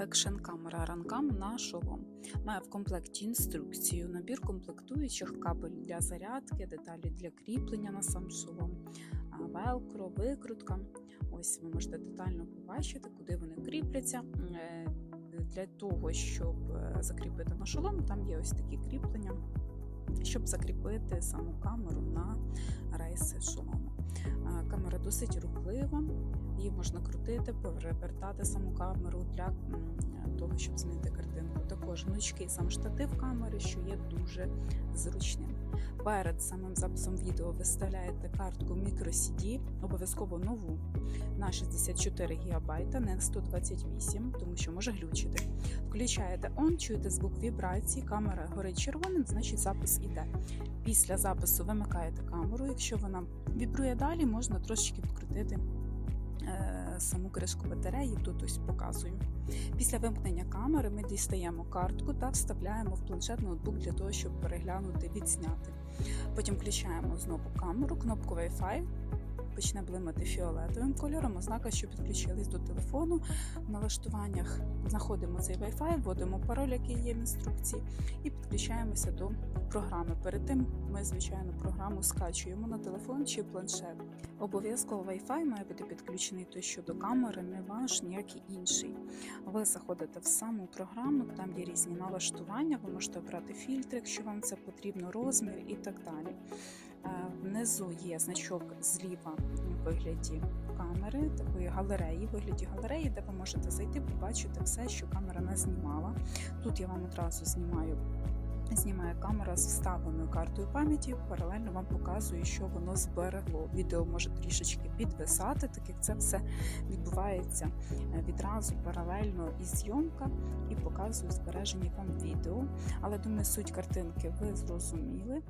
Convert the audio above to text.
Екшн камера ранкам на шолом. Має в комплекті інструкцію, набір комплектуючих кабель для зарядки, деталі для кріплення на сам шолом, велкро, викрутка. Ось ви можете детально побачити, куди вони кріпляться. Е, Для того, щоб е, закріпити на шолом, там є ось такі кріплення, щоб закріпити саму камеру на рейси шолому. Камера досить рухлива, її можна крутити, перевертати саму камеру для того, щоб змінити картинку. Також гнучкий сам штатив камери, що є дуже зручним. Перед самим записом відео ви вставляєте картку microCD, обов'язково нову на 64 ГБ, не 128, тому що може глючити. Включаєте он, чуєте звук вібрації, камера горить червоним, значить запис іде. Після запису вимикаєте камеру. Якщо вона вібрує далі, можна трошечки відкрутити е, саму кришку батареї. Тут ось показую. Після вимкнення камери ми дістаємо картку та вставляємо в планшет ноутбук для того, щоб переглянути, відзняти. Потім включаємо знову камеру, кнопку Wi-Fi. Почне блимати фіолетовим кольором, ознака, що підключились до телефону. В налаштуваннях знаходимо цей Wi-Fi, вводимо пароль, який є в інструкції, і підключаємося до програми. Перед тим ми, звичайно, програму скачуємо на телефон чи планшет. Обов'язково Wi-Fi має бути підключений той, що до камери, не ваш, ніякий інший. Ви заходите в саму програму, там є різні налаштування, ви можете обрати фільтр, якщо вам це потрібно, розмір і так далі. Е, Внизу є значок зліва у вигляді камери, такої галереї, в вигляді галереї, де ви можете зайти, побачити все, що камера не знімала. Тут я вам одразу знімаю. Знімає камера з вставленою картою пам'яті, паралельно вам показую, що воно зберегло. Відео може трішечки підвисати, так як це все відбувається е, відразу паралельно і зйомка, і показую збережені вам відео. Але думаю, суть картинки ви зрозуміли.